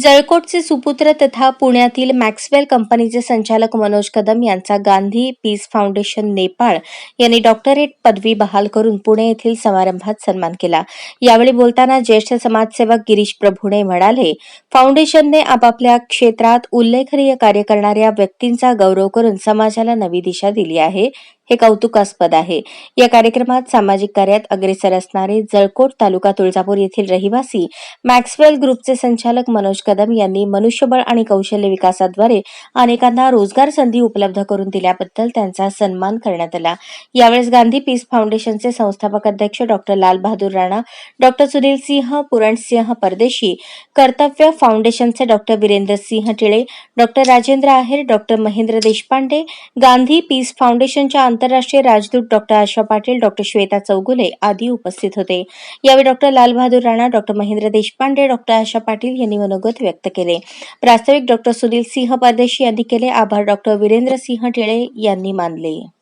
जळकोटचे सुपुत्र तथा पुण्यातील मॅक्सवेल कंपनीचे संचालक मनोज कदम यांचा गांधी पीस फाउंडेशन नेपाळ यांनी डॉक्टरेट पदवी बहाल करून पुणे येथील समारंभात सन्मान केला. यावेळी बोलताना ज्येष्ठ समाजसेवक गिरीश प्रभूणे म्हणाले फाउंडेशनने आपापल्या क्षेत्रात उल्लेखनीय कार्य करणाऱ्या व्यक्तींचा गौरव करून समाजाला नवी दिशा दिली आहे. हे कौतुकास्पद आहे. या कार्यक्रमात सामाजिक कार्यात अग्रेसर असणारे जळकोट तालुका तुळजापूर येथील रहिवासी मॅक्सवेल ग्रुपचे संचालक मनोज कदम यांनी मनुष्यबळ आणि कौशल्य विकासाद्वारे अनेकांना रोजगार संधी उपलब्ध करून दिल्याबद्दल त्यांचा सन्मान करण्यात आला. यावेळेस गांधी पीस फाउंडेशनचे संस्थापक अध्यक्ष डॉक्टर लालबहादूर राणा डॉक्टर सुनील सिंह पुरणसिंह परदेशी कर्तव्य फाउंडेशनचे doctor Virendra Singh Tile doctor Rajendra Aher doctor Mahendra Deshpande Gandhi peace फाउंडेशनच्या आंतरराष्ट्रीय राजदूत डॉक्टर आशा पाटील डॉक्टर श्वेता चौगुले आदी उपस्थित होते. यावेळी doctor Lalbahadur Rana doctor Mahendra Deshpande doctor Asha Patil यांनी मनोगत व्यक्त केले. प्रास्ताविक डॉक्टर सुनील सिंह परदेशी यांनी केले आभार. डॉक्टर वीरेंद्र सिंह टिळे यांनी मानले.